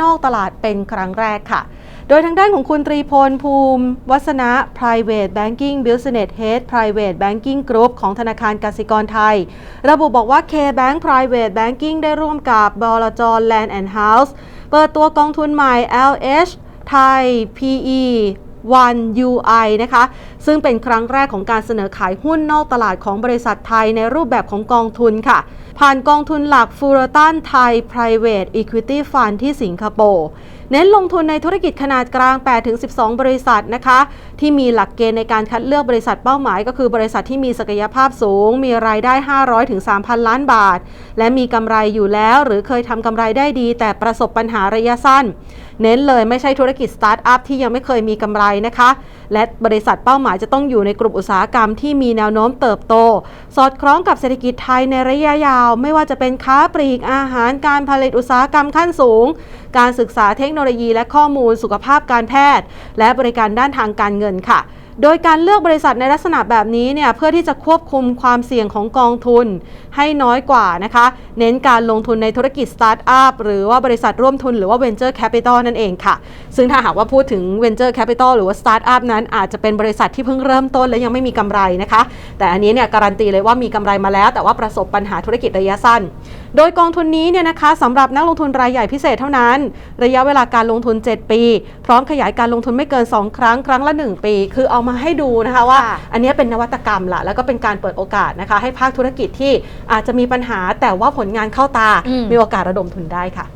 นอกตลาดเป็นครั้งแรกค่ะ โดยทางด้านของคุณตรีพลภูมิ วัฒนะ private banking business head private banking group ของธนาคารกสิกรไทย ระบุบอกว่า K-Bank Private Banking ได้ร่วมกับบลจ Land and House เปิดตัวกองทุนใหม่ LH ไทย PE 1 UI นะคะ ซึ่งเป็นครั้งแรกของการเสนอขายหุ้นนอกตลาดของบริษัทไทยในรูปแบบของกองทุนค่ะ ผ่านกองทุนหลักฟูรตันไทย Private Equity Fund ที่สิงคโปร์เน้นลงทุนในธุรกิจขนาดกลาง 8-12 บริษัทนะคะ ที่มีหลักเกณฑ์ในการคัดเลือกบริษัทเป้าหมาย ก็คือบริษัทที่มีศักยภาพสูง มีรายได้ 500-3,000 ล้านบาท และมีกำไรอยู่แล้ว หรือเคยทำกำไรได้ดี แต่ประสบปัญหาระยะสั้น เน้นเลยไม่ใช่ธุรกิจสตาร์ทอัพที่ยังไม่เคยมีกำไรนะคะและบริษัทเป้าหมายจะต้องอยู่ในกลุ่มอุตสาหกรรมที่มีแนวโน้มเติบโต สอดคล้องกับเศรษฐกิจไทยในระยะยาว ไม่ว่าจะเป็นค้าปลีกอาหารการผลิตอุตสาหกรรมขั้นสูง การศึกษาเทคโนโลยีและข้อมูลสุขภาพการแพทย์ และบริการด้านทางการเงินค่ะโดยการเลือกบริษัทในลักษณะแบบนี้เนี่ยเพื่อที่จะควบคุมความเสี่ยงของกองทุน ให้น้อยกว่านะคะ เน้นการลงทุนในธุรกิจสตาร์ทอัพหรือว่าบริษัทร่วมทุนหรือว่า Venture Capital นั่นเองค่ะ ซึ่งถ้าหากว่าพูดถึง Venture Capital หรือว่า Startup นั้นอาจจะเป็นบริษัทที่เพิ่งเริ่มต้นและยังไม่มีกำไรนะคะ แต่อันนี้เนี่ยการันตีเลยว่ามีกำไรมาแล้ว แต่ว่าประสบปัญหาธุรกิจระยะสั้น โดยกองทุนนี้เนี่ยนะคะสำหรับนักลงทุนรายใหญ่พิเศษเท่านั้น ระยะเวลาการลงทุน 7 ปี พร้อมขยายการลงทุนไม่เกิน 2 ครั้งครั้งละ 1 ปี คือเอามาให้ดูนะคะว่าค่ะอันนี้เป็นนวัตกรรมละแล้วก็เป็นการเปิดโอกาสนะคะ ให้ภาคธุรกิจที่อาจจะมีปัญหาแต่ว่าผลงานเข้าตาอืมมีโอกาสระดมทุนได้ค่ะ